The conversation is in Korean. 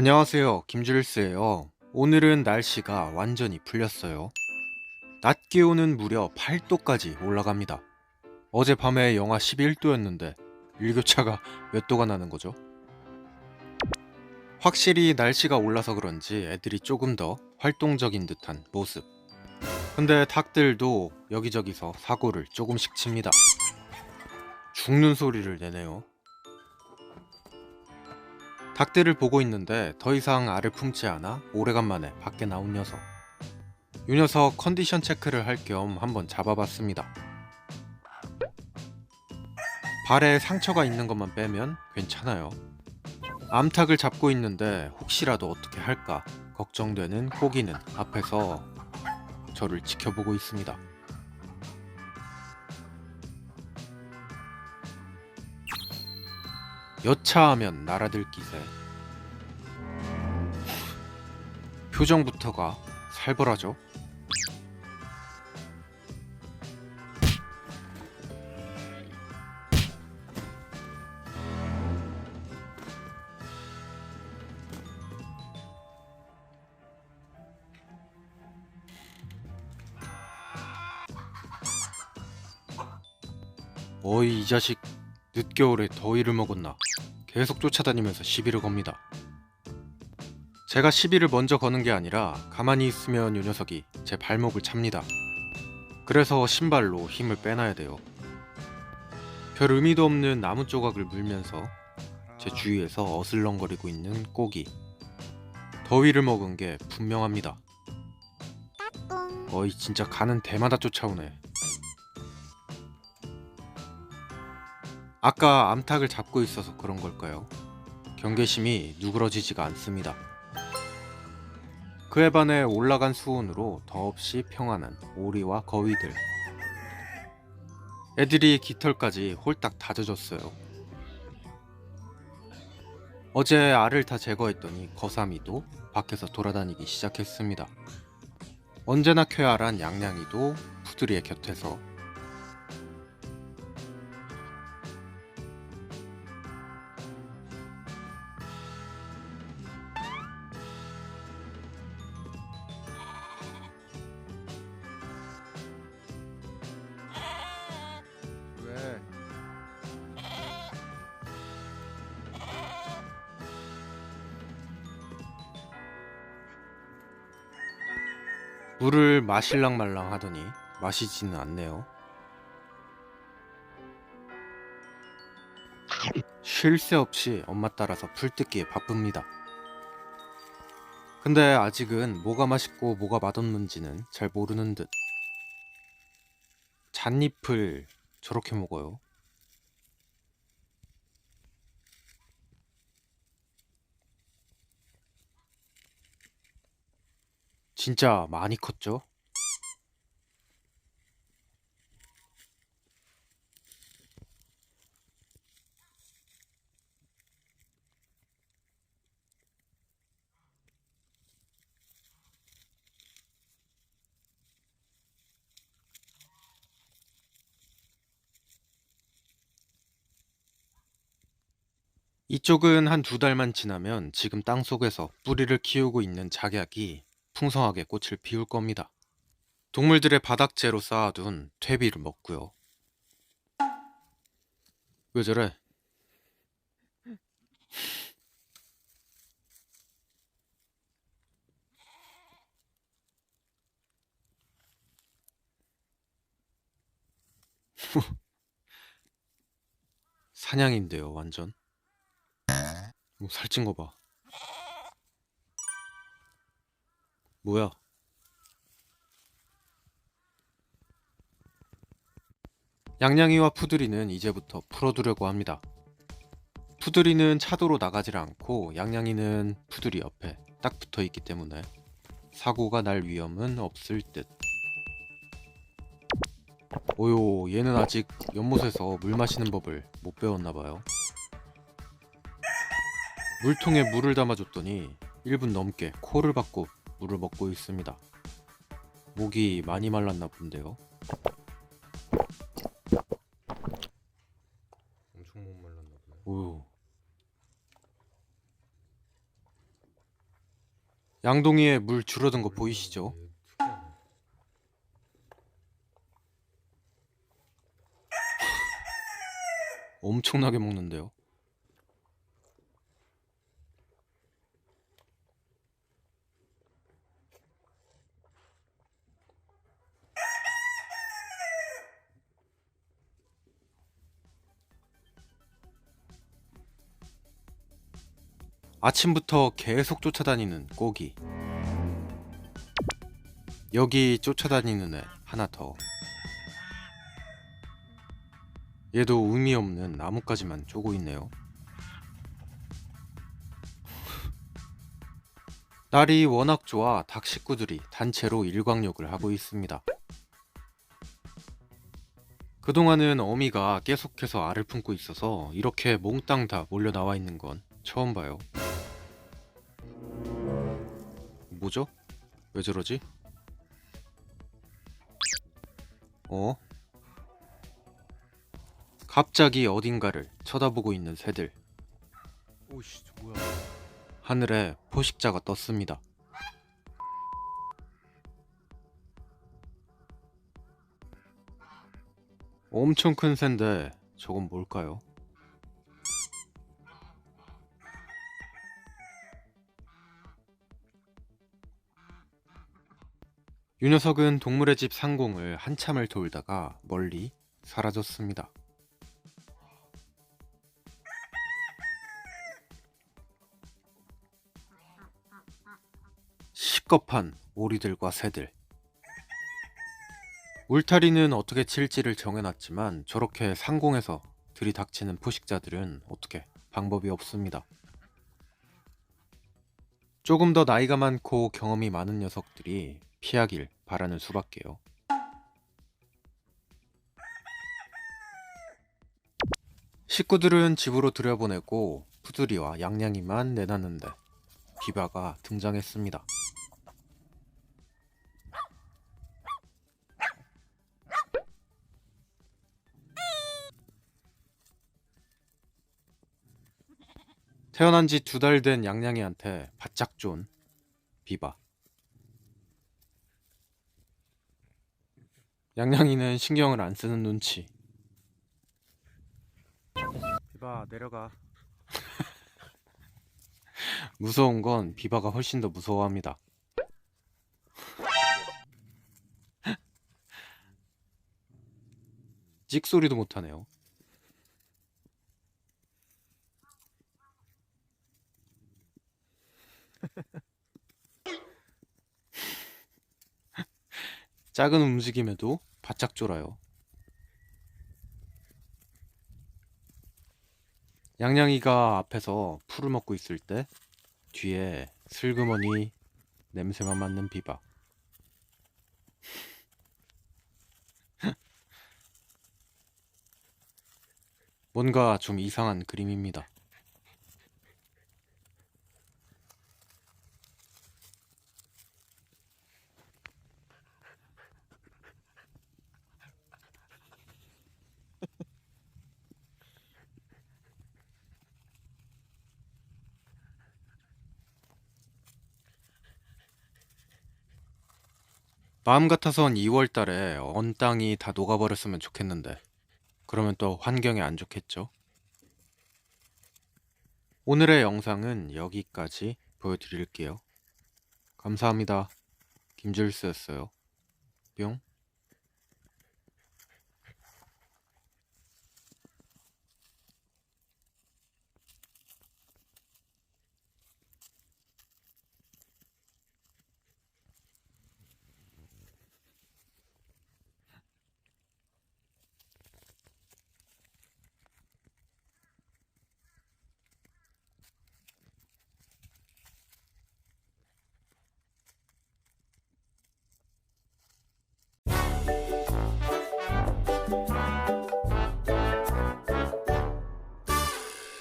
안녕하세요. 김줄스예요. 오늘은 날씨가 완전히 풀렸어요. 낮 기온은 무려 8도까지 올라갑니다. 어젯밤에 영하 11도였는데 일교차가 몇 도가 나는 거죠? 확실히 날씨가 올라서 그런지 애들이 조금 더 활동적인 듯한 모습. 근데 닭들도 여기저기서 사고를 조금씩 칩니다. 죽는 소리를 내네요. 닭들을 보고 있는데 더 이상 알을 품지 않아 오래간만에 밖에 나온 녀석. 이 녀석 컨디션 체크를 할 겸 한번 잡아봤습니다. 발에 상처가 있는 것만 빼면 괜찮아요. 암탉을 잡고 있는데 혹시라도 어떻게 할까 걱정되는 꼬기는 앞에서 저를 지켜보고 있습니다. 여차하면 날아들 기세. 표정부터가 살벌하죠. 어이 이 자식 늦겨울에 더위를 먹었나 계속 쫓아다니면서 시비를 겁니다. 제가 시비를 먼저 거는 게 아니라 가만히 있으면 요 녀석이 제 발목을 찹니다. 그래서 신발로 힘을 빼놔야 돼요. 별 의미도 없는 나무 조각을 물면서 제 주위에서 어슬렁거리고 있는 꼬기. 더위를 먹은 게 분명합니다. 어이 진짜 가는 데마다 쫓아오네. 아까 암탉을 잡고 있어서 그런 걸까요? 경계심이 누그러지지가 않습니다. 그에 반해 올라간 수온으로 더없이 평안한 오리와 거위들. 애들이 깃털까지 홀딱 다 젖었어요. 어제 알을 다 제거했더니 거삼이도 밖에서 돌아다니기 시작했습니다. 언제나 쾌활한 양양이도 푸드리의 곁에서 물을 마실랑 말랑 하더니 마시지는 않네요. 쉴 새 없이 엄마 따라서 풀 뜯기에 바쁩니다. 근데 아직은 뭐가 맛있고 뭐가 맛없는지는 잘 모르는 듯. 잣잎을 저렇게 먹어요. 진짜 많이 컸죠? 이쪽은 한 두 달만 지나면 지금 땅 속에서 뿌리를 키우고 있는 작약이 풍성하게 꽃을 피울 겁니다. 동물들의 바닥재로 쌓아둔 퇴비를 먹고요. 왜 저래? 사냥인데요, 완전. 뭐 살찐 거 봐. 뭐야? 양양이와 푸드리는 이제부터 풀어두려고 합니다. 푸드리는 차도로 나가질 않고 양양이는 푸드리 옆에 딱 붙어 있기 때문에 사고가 날 위험은 없을 듯. 오요, 얘는 아직 연못에서 물 마시는 법을 못 배웠나 봐요. 물통에 물을 담아줬더니 1분 넘게 코를 박고 물을 먹고 있습니다. 목이 많이 말랐나 본데요. 엄청 목 말랐나 보네. 오. 양동이에 물 줄어든 거 보이시죠? 엄청나게 먹는데요. 아침부터 계속 쫓아다니는 꼬기. 여기 쫓아다니는 애 하나 더. 얘도 의미 없는 나뭇가지만 쪼고 있네요. 날이 워낙 좋아 닭 식구들이 단체로 일광욕을 하고 있습니다. 그동안은 어미가 계속해서 알을 품고 있어서 이렇게 몽땅 다 몰려 나와 있는 건 처음 봐요. 뭐죠? 왜 저러지? 어? 갑자기 어딘가를 쳐다보고 있는 새들. 오씨 저 뭐야 하늘에 포식자가 떴습니다. 엄청 큰 새인데 저건 뭘까요? 유 녀석은 동물의 집 상공을 한참을 돌다가 멀리 사라졌습니다. 시겁한 오리들과 새들. 울타리는 어떻게 칠지를 정해놨지만 저렇게 상공에서 들이닥치는 포식자들은 어떻게 방법이 없습니다. 조금 더 나이가 많고 경험이 많은 녀석들이 피하길 바라는 수밖에요. 식구들은 집으로 들여보내고 푸들이와 양양이만 내놨는데 비바가 등장했습니다. 태어난 지 두 달 된 양양이한테 바짝 존 비바. 양양이는 신경을 안 쓰는 눈치. 비바 내려가. 무서운 건 비바가 훨씬 더 무서워합니다. 찍 소리도 못하네요. 작은 움직임에도 바짝 졸아요. 양양이가 앞에서 풀을 먹고 있을 때 뒤에 슬그머니 냄새만 맡는 비바. 뭔가 좀 이상한 그림입니다. 마음 같아선 2월 달에 언 땅이 다 녹아버렸으면 좋겠는데 그러면 또 환경에 안 좋겠죠? 오늘의 영상은 여기까지 보여드릴게요. 감사합니다. 김줄스였어요. 뿅.